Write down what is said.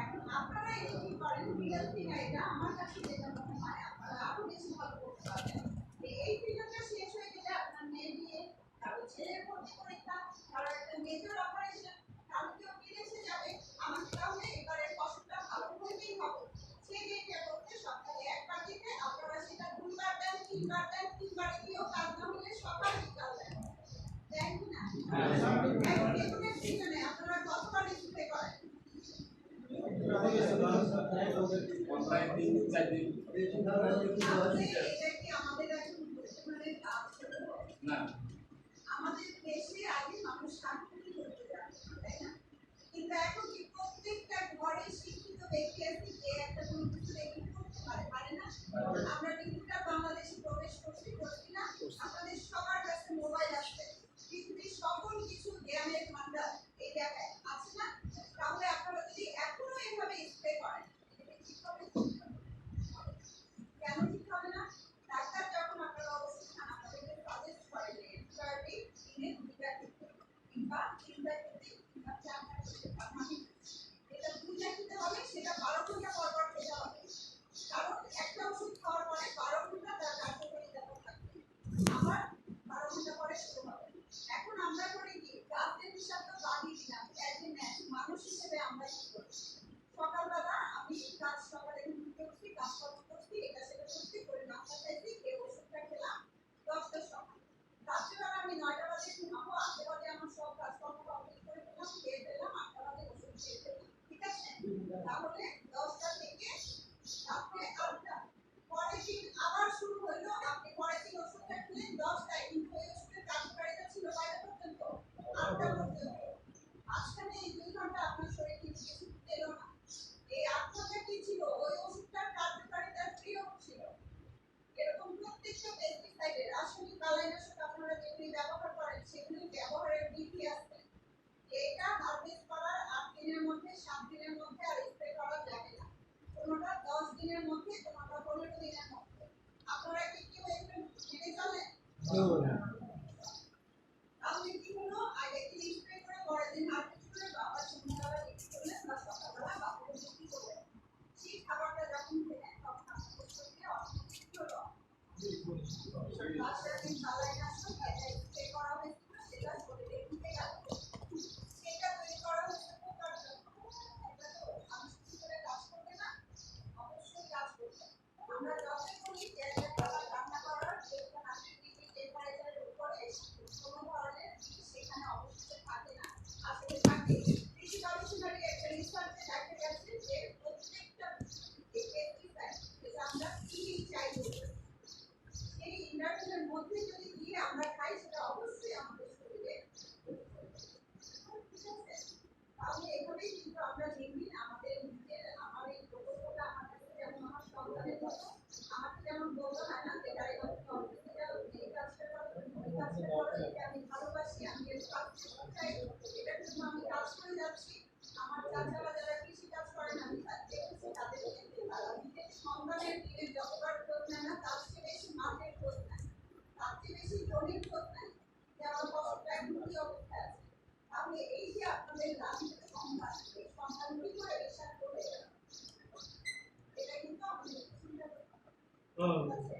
এখন আপনারা এটা কি করেন বিএলসি না এটা আমার কাছে না সাত দিনের মধ্যে আর স্প্রে করা যাবে না। কোনোটা দশ দিনের মধ্যে কোনোটা পনেরো দিনের মধ্যে। আপনারা কি কেউ একটু মেনে চলেন তাহলে কি আগে করে পরের দিন হাট করে বাবা সন্ধ্যাবেলা খাবারটা যখন Oh.